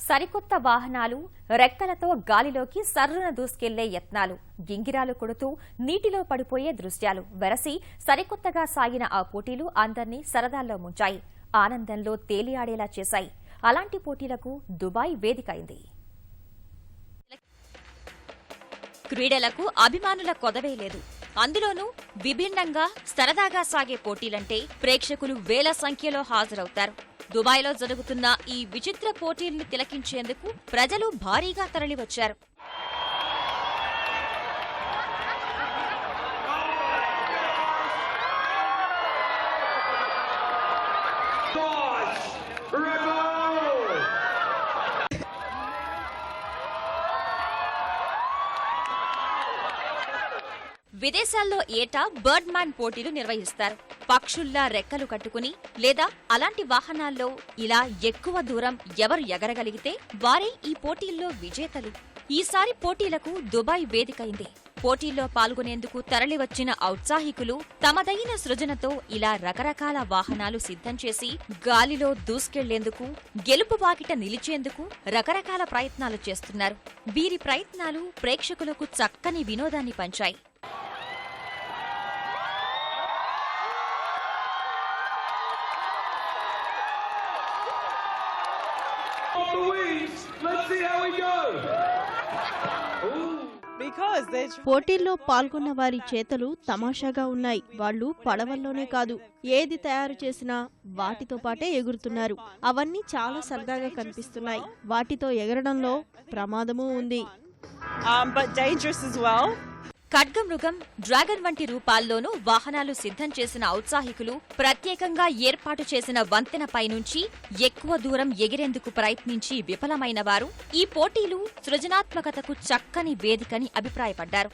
సరికొత్త వాహనాలు రెక్కలతో గాలిలోకి సర్రున దూసుకెళ్ళే యత్నాలు. గింగిరాలు కొడుతూ నీటిలో పడిపోయే దృశ్యాలు వెరసి సరికొత్తగా సాగిన ఆ పోటీలు అందర్నీ సరదాల్లో ముంచాయి. ఆనందంలో తేలియాడేలా చేశాయి. అలాంటి పోటీలకు దుబాయ్ వేదిక అయింది క్రీడలకు అభిమానుల కొదవే లేదు. అందులోనూ విభిన్నంగా సరదాగా సాగే పోటీలంటే ప్రేక్షకులు వేల సంఖ్యలో హాజరవుతారు. దుబాయ్లో జరుగుతున్న ఈ విచిత్ర పోటీల్ని తిలకించేందుకు ప్రజలు భారీగా తరలివచ్చారు. Dodge విదేశాల్లో ఏటా బర్డ్ మ్యాన్ పోటీలు నిర్వహిస్తారు. పక్షుల్లా రెక్కలు కట్టుకుని లేదా అలాంటి వాహనాల్లో ఇలా ఎక్కువ దూరం ఎవరు ఎగరగలిగితే వారే ఈ పోటీల్లో విజేతలు. ఈసారి పోటీలకు దుబాయ్ వేదికైంది. పోటీల్లో పాల్గొనేందుకు తరలివచ్చిన ఔత్సాహికులు తమదైన సృజనతో ఇలా రకరకాల వాహనాలు సిద్ధం చేసి గాలిలో దూసుకెళ్ళేందుకు గెలుపు వాకిట నిలిచేందుకు రకరకాల ప్రయత్నాలు చేస్తున్నారు. వీరి ప్రయత్నాలు ప్రేక్షకులకు చక్కని వినోదాన్ని పంచాయి. పోటీల్లో పాల్గొన్న వారి చేతలు తమాషాగా ఉన్నాయి. వాళ్ళు పడవల్లోనే కాదు. ఏది తయారు చేసినా వాటితో పాటే ఎగురుతున్నారు. అవన్నీ చాలా సరదాగా కనిపిస్తున్నాయి. వాటితో ఎగరడంలో ప్రమాదమూ ఉంది. ఖడ్గమృగం డ్రాగన్ వంటి రూపాల్లోనూ వాహనాలు సిద్ధం చేసిన ఔత్సాహికులు ప్రత్యేకంగా ఏర్పాటు చేసిన వంతెనపై నుంచి ఎక్కువ దూరం ఎగిరేందుకు ప్రయత్నించి విఫలమైన వారు ఈ పోటీలు సృజనాత్మకతకు చక్కని వేదికని అభిప్రాయపడ్డారు.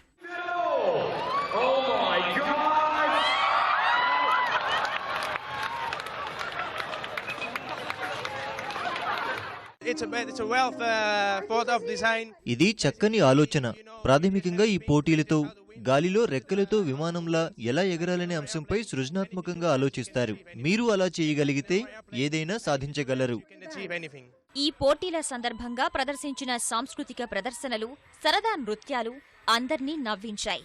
ఇది చక్కని ఆలోచన. ప్రాథమికంగా ఈ పోటీలతో గాలిలో రెక్కలతో విమానంలా ఎలా ఎగరాలనే అంశంపై సృజనాత్మకంగా ఆలోచిస్తారు. మీరు అలా చేయగలిగితే ఏదైనా సాధించగలరు. ఈ పోటీల సందర్భంగా ప్రదర్శించిన సాంస్కృతిక ప్రదర్శనలు సరదా నృత్యాలు అందర్నీ నవ్వించాయి.